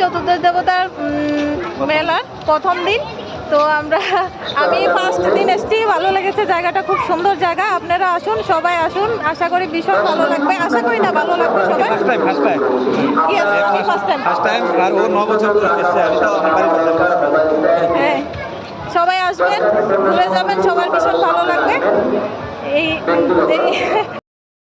চতুর্দশ দেবতার মেলার প্রথম দিন। তো আমরা আমি ফার্স্ট দিন এসেছি। ভালো লেগেছে জায়গাটা খুব সুন্দর জায়গা। আপনারা আসুন সবাই আসুন। আশা করি ভীষণ ভালো লাগবে। আশা করি না ভালো লাগবে সবাই। হ্যাঁ। সবাই আসবেন ঘুরে যাবেন সবার ভীষণ ভালো লাগবে। এই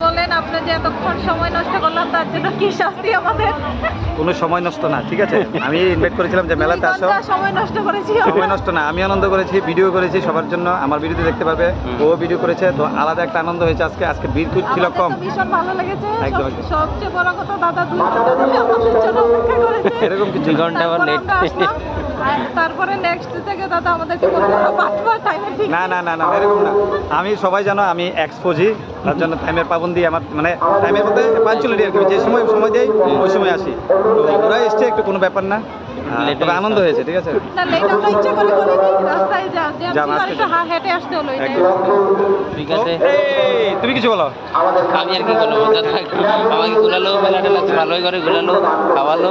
বলেন আপনি যে এতক্ষণ সময় নষ্ট করলাম তার জন্য কি শাস্তি আমাদের? কোনো সময় নষ্ট না ঠিক আছে? আমি ইনভাইট করেছিলাম যে মেলাতে আসো। সময় নষ্ট করেছি সময় নষ্ট না আমি আনন্দ করেছি ভিডিও করেছি সবার জন্য আমার ভিডিওতে দেখতে পাবে ও ভিডিও করেছে তো আলাদা একটা আনন্দ হয়েছে আজকে আজকে ভিড় খুব ছিল কম। ভীষণ ভালো লেগেছে। একদম, সবচেয়ে বড় কথা দাদা দুই ঘণ্টা ধরে আমাদের জন্য অপেক্ষা করেছে। এরকম কিছু ঘণ্টা লেট তারপরে নেক্সট থেকে দাদা আমাদেরকে বলল পাঁচবার টাইমে ঠিক না না না না এরকম না। আমি সবাই জানো আমি এক্সপোজি তার জন্য টাইমের পাবন্দি আমার মানে টাইমের মধ্যে পাঞ্চুয়ালিটি আর কি যে সময় সময় দেয় ওই সময় আসি। তো ওরা এসছে একটু কোনো ব্যাপার না। তবে আনন্দ হয়েছে ঠিক আছে? তুমি কিছু বলো? আমি আর কি মজা থাক আমাকে ঘুরালো মেলা টেলা ভালোই করে ঘুরালো খাওয়ালো।